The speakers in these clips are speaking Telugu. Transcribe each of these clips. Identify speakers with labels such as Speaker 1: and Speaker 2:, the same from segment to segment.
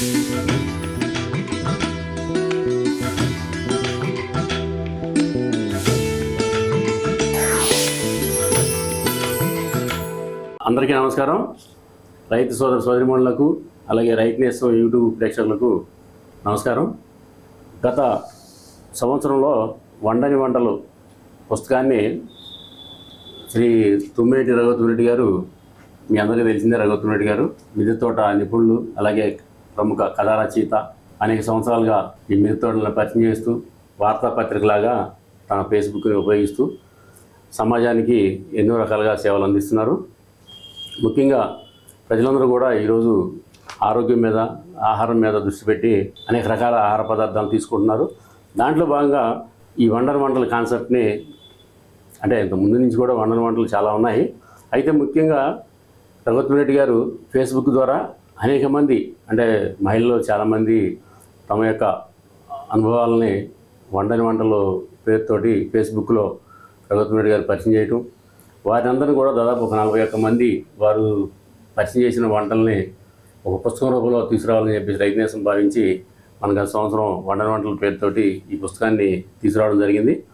Speaker 1: అందరికీ నమస్కారం. రైతు సోదర సోదరిమణులకు అలాగే రైతు నేస్తం యూట్యూబ్ ప్రేక్షకులకు నమస్కారం. గత సంవత్సరంలో వండని వంటలు పుస్తకాన్ని శ్రీ తుమ్మేటి రఘువరెడ్డి గారు మీ అందరికీ తెలిసిందే రఘువరెడ్డి గారు మిద్దె తోట నిపుణులు అలాగే ప్రముఖ కథా రచయిత అనేక సంవత్సరాలుగా ఈ మిరుతోడలను తోటలను పరిచయం చేస్తూ వార్తాపత్రికలాగా తన ఫేస్బుక్ని ఉపయోగిస్తూ సమాజానికి ఎన్నో రకాలుగా సేవలు అందిస్తున్నారు. ముఖ్యంగా ప్రజలందరూ కూడా ఈరోజు ఆరోగ్యం మీద ఆహారం మీద దృష్టి పెట్టి అనేక రకాల ఆహార పదార్థాలు తీసుకుంటున్నారు. దాంట్లో భాగంగా ఈ వండర్ వంటల కాన్సెప్ట్ని అంటే ఇంత ముందు నుంచి కూడా వండర్ వంటలు చాలా ఉన్నాయి. అయితే ముఖ్యంగా రఘుత్మరెడ్డి గారు ఫేస్బుక్ ద్వారా అనేక మంది అంటే మహిళలు చాలామంది తమ యొక్క అనుభవాలని వండని వంటలు పేరుతోటి ఫేస్బుక్లో రఘుత్మరెడ్డి గారు పరిచయం చేయటం. వారిని కూడా దాదాపు ఒక నలభై ఒక్క మంది వారు పరిచయం చేసిన వంటల్ని ఒక పుస్తకం రూపంలో తీసుకురావాలని చెప్పేసి రైతనేసం భావించి మన గత సంవత్సరం వండని వంటల పేరుతోటి ఈ పుస్తకాన్ని తీసుకురావడం జరిగింది.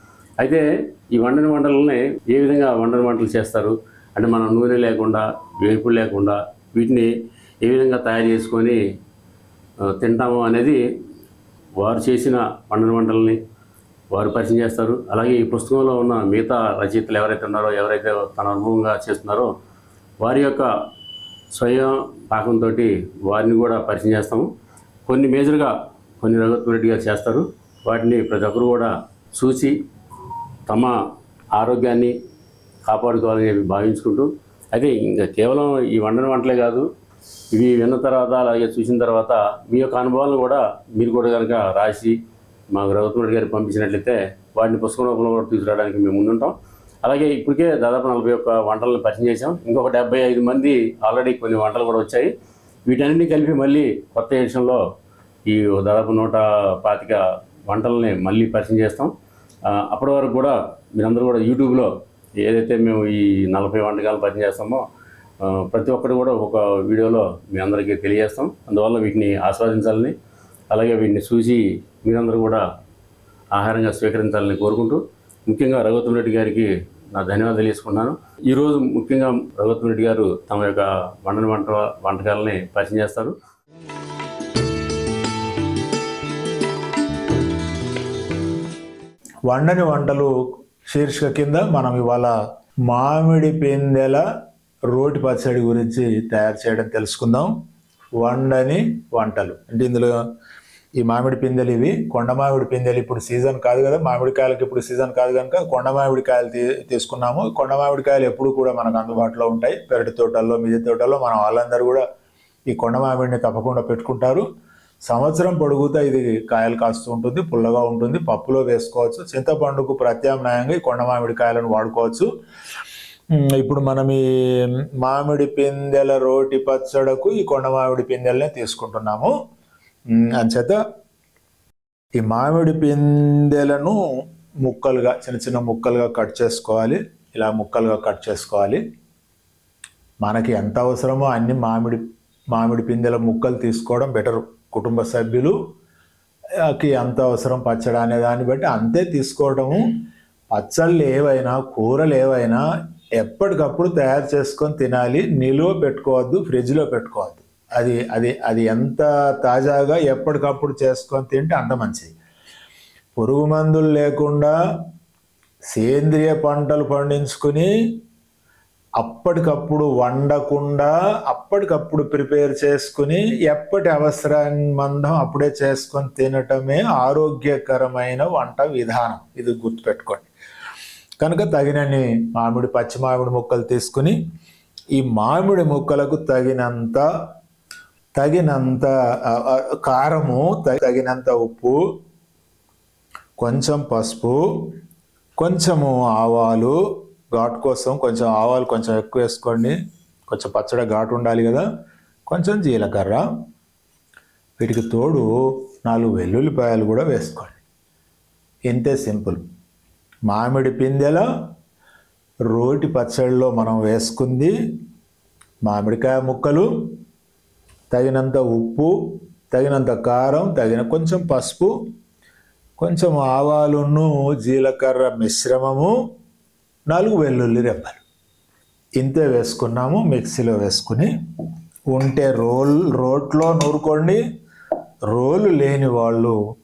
Speaker 1: అయితే ఈ వండని వంటలని ఏ విధంగా వండని వంటలు చేస్తారు? అంటే మనం నూనె లేకుండా వేపుడు లేకుండా వీటిని ఏ విధంగా తయారు చేసుకొని తింటాము అనేది వారు చేసిన పండుగ వంటల్ని వారు పరిచయం చేస్తారు. అలాగే ఈ పుస్తకంలో ఉన్న మిగతా రచయితలు ఎవరైతే ఉన్నారో ఎవరైతే తన అనుభవంగా చేస్తున్నారో వారి యొక్క స్వయం పాకంతో వారిని కూడా పరిచయం చేస్తాము. కొన్ని మేజర్గా కొన్ని రఘుత్వరెడ్డి చేస్తారు. వాటిని ప్రతి ఒక్కరు కూడా చూసి తమ ఆరోగ్యాన్ని కాపాడుకోవాలని చెప్పి భావించుకుంటూ అయితే ఇంకా కేవలం ఈ వండని వంటలే కాదు ఇవి విన్న తర్వాత అలాగే చూసిన తర్వాత మీ యొక్క అనుభవాలను కూడా మీరు కూడా కనుక రాసి మాకు రఘుత్మరెడ్డి గారికి పంపించినట్లయితే వాటిని పుస్తకం రూపంలో కూడా తీసుకురావడానికి మేము ముందుంటాం. అలాగే ఇప్పటికే దాదాపు నలభై ఒక్క వంటలను పరిచయం చేసాం ఇంకొక డెబ్బై ఐదు మంది ఆల్రెడీ కొన్ని వంటలు కూడా వచ్చాయి. వీటన్నిటిని కలిపి మళ్ళీ కొత్త ఎడిషన్లో ఈ దాదాపు నూట పాతిక వంటలని మళ్ళీ పరిచయం చేస్తాం. అప్పటి వరకు కూడా మీరందరూ కూడా యూట్యూబ్లో ఏదైతే మేము ఈ నలభై వంటకాలు పరిచయం చేస్తామో ప్రతి ఒక్కటి కూడా ఒక వీడియోలో మీ అందరికీ తెలియజేస్తాం. అందువల్ల వీటిని ఆస్వాదించాలని అలాగే వీటిని చూసి మీరందరూ కూడా ఆహారంగా స్వీకరించాలని కోరుకుంటూ ముఖ్యంగా రఘుత్వం రెడ్డి గారికి నా ధన్యవాదాలు తెలియజేసుకున్నాను ఈరోజు ముఖ్యంగా రఘుత్వం రెడ్డి గారు తమ యొక్క వండని వంట వంటకాలని పరిచయం చేస్తారు.
Speaker 2: వండని వంటలు శీర్షిక కింద మనం ఇవాళ మామిడి పిందెల రోటి పచ్చడి గురించి తయారు చేయడం తెలుసుకుందాం. వండని వంటలు. అంటే ఇందులో ఈ మామిడి పిందెలు ఇవి కొండ మామిడి పిందెలు ఇప్పుడు సీజన్ కాదు కదా మామిడికాయలకి ఇప్పుడు సీజన్ కాదు కనుక కొండ మామిడికాయలు తీ తీసుకున్నాము. కొండ మామిడికాయలు ఎప్పుడు కూడా మనకు అందుబాటులో ఉంటాయి. పెరటి తోటల్లో మిద్దె తోటల్లో మన వాళ్ళందరూ కూడా ఈ కొండ మామిడిని తప్పకుండా పెట్టుకుంటారు. సంవత్సరం పొడుగుతా ఇది కాయలు కాస్తూ ఉంటుంది పుల్లగా ఉంటుంది పప్పులో వేసుకోవచ్చు. చింతపండుకు ప్రత్యామ్నాయంగా ఈ కొండ మామిడికాయలను వాడుకోవచ్చు. ఇప్పుడు మనం ఈ మామిడి పిందెల రోటి పచ్చడకు ఈ కొండ మామిడి పిందెలనే తీసుకుంటున్నాము. అంచేత ఈ మామిడి పిందెలను ముక్కలుగా చిన్న చిన్న ముక్కలుగా కట్ చేసుకోవాలి. ఇలా ముక్కలుగా కట్ చేసుకోవాలి. మనకి ఎంత అవసరమో అన్ని మామిడి మామిడి పిందెల ముక్కలు తీసుకోవడం బెటర్. కుటుంబ సభ్యులుకి ఎంత అవసరం పచ్చడి అనే దాన్ని బట్టి అంతే తీసుకోవడము. పచ్చళ్ళు ఏవైనా కూరలు ఏవైనా ఎప్పటికప్పుడు తయారు చేసుకొని తినాలి. నిలువ పెట్టుకోవద్దు ఫ్రిడ్జ్లో పెట్టుకోవద్దు. అది అది అది ఎంత తాజాగా ఎప్పటికప్పుడు చేసుకొని తింటే అంత మంచిది. పురుగు మందులు లేకుండా సేంద్రియ పంటలు పండించుకుని అప్పటికప్పుడు వండకుండా అప్పటికప్పుడు ప్రిపేర్ చేసుకుని ఎప్పటి అవసరాన్ని మందం అప్పుడే చేసుకొని తినటమే ఆరోగ్యకరమైన వంట విధానం. ఇది గుర్తుపెట్టుకోండి. కనుక తగినన్ని మామిడి పచ్చి మామిడి ముక్కలు తీసుకుని ఈ మామిడి ముక్కలకు తగినంత తగినంత కారము తగినంత ఉప్పు కొంచెం పసుపు కొంచెము ఆవాలు ఘాటు కోసం కొంచెం ఆవాలు కొంచెం ఎక్కువ వేసుకోండి. కొంచెం పచ్చడి ఘాటు ఉండాలి కదా. కొంచెం జీలకర్ర వీటికి తోడు నాలుగు వెల్లుల్లిపాయలు కూడా వేసుకోండి. ఇంతే సింపుల్. మామిడి పిందెల రోటి పచ్చడిలో మనం వేసుకుంది మామిడికాయ ముక్కలు తగినంత ఉప్పు తగినంత కారం తగిన కొంచెం పసుపు కొంచెం ఆవాలును జీలకర్ర మిశ్రమము నాలుగు వెల్లుల్లి రెబ్బలు. ఇంతే వేసుకున్నాము మిక్సీలో వేసుకుని. ఉంటే రోల్ రోట్లో నూరుకోండి. రోలు లేని వాళ్ళు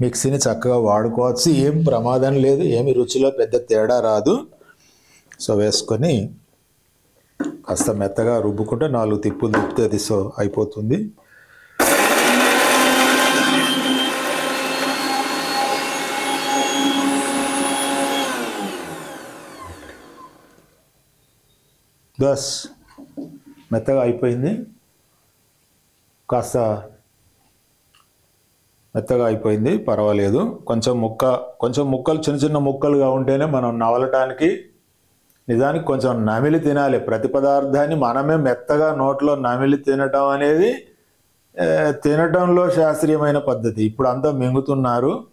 Speaker 2: మిక్సీని చక్కగా వాడుకోవచ్చు. ఏం ప్రమాదం లేదు ఏమి రుచిలో పెద్ద తేడా రాదు. సో వేసుకొని కాస్త మెత్తగా రుబ్బుకుంటే నాలుగు తిప్పులు తిప్పితే అది సో అయిపోతుంది. దస్ మెత్తగా అయిపోయింది. కాస్త మెత్తగా అయిపోయింది పర్వాలేదు. కొంచెం ముక్క కొంచెం ముక్కలు చిన్న చిన్న ముక్కలుగా ఉంటేనే మనం నవలటానికి నిజానికి కొంచెం నమిలి తినాలి. ప్రతి పదార్థాన్ని మనమే మెత్తగా నోట్లో నమిలి తినటం అనేది తినటంలో శాస్త్రీయమైన పద్ధతి. ఇప్పుడు అంతా మింగుతున్నారు.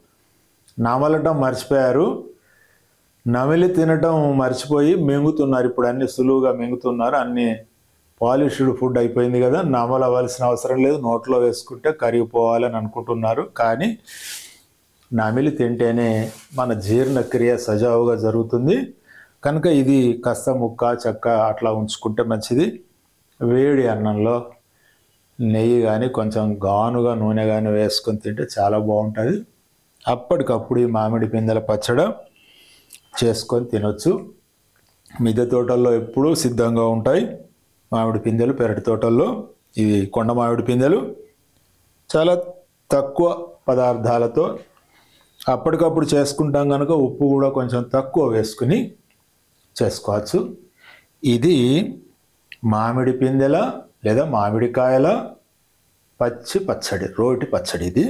Speaker 2: నమలటం మర్చిపోయారు. నమిలి తినటం మర్చిపోయి మింగుతున్నారు. ఇప్పుడు అన్ని సులువుగా మింగుతున్నారు. అన్నీ పాలిష్డ్ ఫుడ్ అయిపోయింది కదా నమలవలసిన అవసరం లేదు నోట్లో వేసుకుంటే కరిగిపోవాలని అనుకుంటున్నారు. కానీ నమిలి తింటేనే మన జీర్ణక్రియ సజావుగా జరుగుతుంది. కనుక ఇది కస్త ముక్క చెక్క అట్లా ఉంచుకుంటే మంచిది. వేడి అన్నంలో నెయ్యి కానీ కొంచెం గానుగా నూనె కానీ వేసుకొని తింటే చాలా బాగుంటుంది. అప్పటికప్పుడు ఈ మామిడి పిందెల పచ్చడ చేసుకొని తినొచ్చు. మిద్దె తోటల్లో ఎప్పుడూ సిద్ధంగా ఉంటాయి. మామిడి పిందెలు పెరటి తోటల్లో ఇవి కొండ మామిడి పిందెలు. చాలా తక్కువ పదార్థాలతో అప్పటికప్పుడు చేసుకుంటాం కనుక ఉప్పు కూడా కొంచెం తక్కువ వేసుకుని చేసుకోవచ్చు. ఇది మామిడి పిందెల లేదా మామిడికాయల పచ్చి పచ్చడి రోటి పచ్చడి ఇది.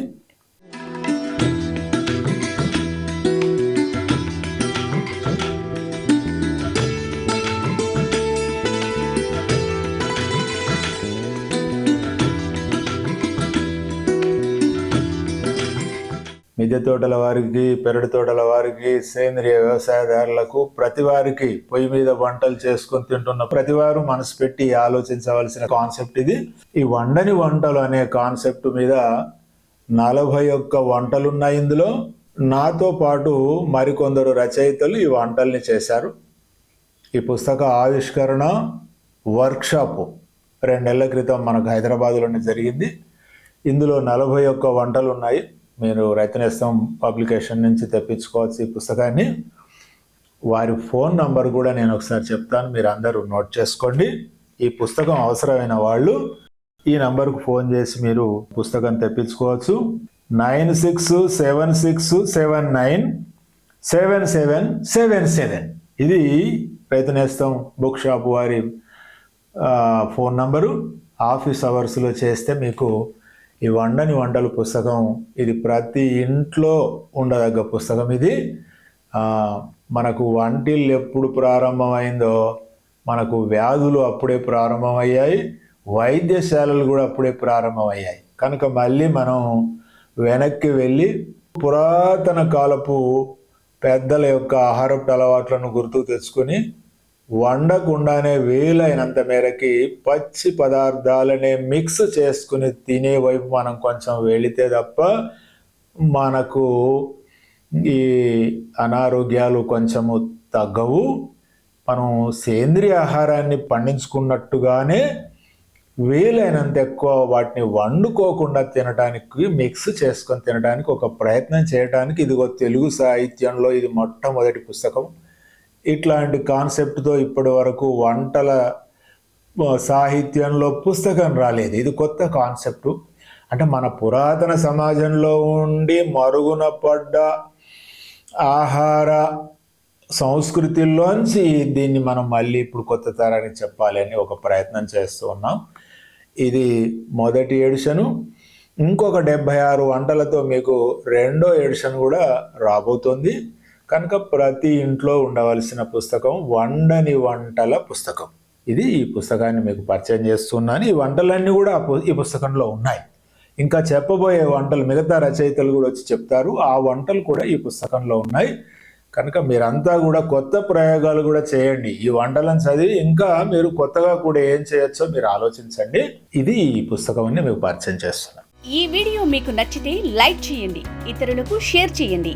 Speaker 2: మిద్దె తోటల వారికి పెరటి తోటల వారికి సేంద్రియ వ్యవసాయదారులకు ప్రతి వారికి పొయ్యి మీద వంటలు చేసుకొని తింటున్న ప్రతి వారు మనసు పెట్టి ఆలోచించవలసిన కాన్సెప్ట్ ఇది. ఈ వండని వంటలు అనే కాన్సెప్ట్ మీద నలభై ఒక్క వంటలు ఉన్నాయి ఇందులో. నాతో పాటు మరికొందరు రచయితలు ఈ వంటల్ని చేశారు. ఈ పుస్తక ఆవిష్కరణ వర్క్షాప్ రెండేళ్ళ క్రితం మనకు హైదరాబాద్లోనే జరిగింది. ఇందులో నలభై ఒక్క వంటలు ఉన్నాయి మీరు రైతనేస్తం పబ్లికేషన్ నుంచి తెప్పించుకోవచ్చు ఈ పుస్తకాన్ని వారి ఫోన్ నంబర్ కూడా నేను ఒకసారి చెప్తాను మీరు అందరూ నోట్ చేసుకోండి. ఈ పుస్తకం అవసరమైన వాళ్ళు ఈ నంబర్కు ఫోన్ చేసి మీరు పుస్తకం తెప్పించుకోవచ్చు. Nine six seven six seven nine seven seven seven seven. ఇది రైతునేస్తం బుక్ షాప్ వారి ఫోన్ నంబరు. ఆఫీస్ అవర్స్లో చేస్తే మీకు ఈ వండని వంటలు పుస్తకం ఇది ప్రతి ఇంట్లో ఉండదగ్గ పుస్తకం ఇది. మనకు వంటిల్లు ఎప్పుడు ప్రారంభమైందో మనకు వ్యాధులు అప్పుడే ప్రారంభమయ్యాయి వైద్యశాలలు కూడా అప్పుడే ప్రారంభమయ్యాయి. కనుక మళ్ళీ మనం వెనక్కి వెళ్ళి పురాతన కాలపు పెద్దల యొక్క ఆహారపు అలవాట్లను గుర్తుకు తెచ్చుకొని వండకుండానే వీలైనంత మేరకి పచ్చి పదార్థాలనే మిక్స్ చేసుకుని తినే వైపు మనం కొంచెం వెళితే తప్ప మనకు ఈ అనారోగ్యాలు కొంచెము తగ్గవు. మనం సేంద్రియ ఆహారాన్ని పండించుకున్నట్టుగానే వీలైనంత ఎక్కువ వాటిని వండుకోకుండా తినడానికి మిక్స్ చేసుకొని తినడానికి ఒక ప్రయత్నం చేయడానికి ఇదిగో తెలుగు సాహిత్యంలో ఇది మొట్టమొదటి పుస్తకం. ఇట్లాంటి కాన్సెప్ట్తో ఇప్పటి వరకు వంటల సాహిత్యంలో పుస్తకం రాలేదు. ఇది కొత్త కాన్సెప్టు. అంటే మన పురాతన సమాజంలో ఉండి మరుగున పడ్డ ఆహార సంస్కృతిలోంచి దీన్ని మనం మళ్ళీ ఇప్పుడు కొత్త తరానికి చెప్పాలి అని ఒక ప్రయత్నం చేస్తూ ఉన్నాం. ఇది మొదటి ఎడిషను. ఇంకొక డెబ్భై ఆరు వంటలతో మీకు రెండో ఎడిషన్ కూడా రాబోతుంది. కనుక ప్రతి ఇంట్లో ఉండవలసిన పుస్తకం వండని వంటల పుస్తకం. ఇది ఈ పుస్తకాన్ని మీకు పరిచయం చేస్తున్నాను. ఈ వంటలన్నీ కూడా ఈ పుస్తకంలో ఉన్నాయి. ఇంకా చెప్పబోయే వంటలు మిగతా రచయితలు కూడా వచ్చి చెప్తారు. ఆ వంటలు కూడా ఈ పుస్తకంలో ఉన్నాయి. కనుక మీరంతా కూడా కొత్త ప్రయోగాలు కూడా చేయండి. ఈ వంటలను చదివి ఇంకా మీరు కొత్తగా కూడా ఏం చేయొచ్చో మీరు ఆలోచించండి. ఇది ఈ పుస్తకం అని మీకు పరిచయం చేస్తున్నాను.
Speaker 3: ఈ వీడియో మీకు నచ్చితే లైక్ చేయండి. ఇతరులకు షేర్ చేయండి.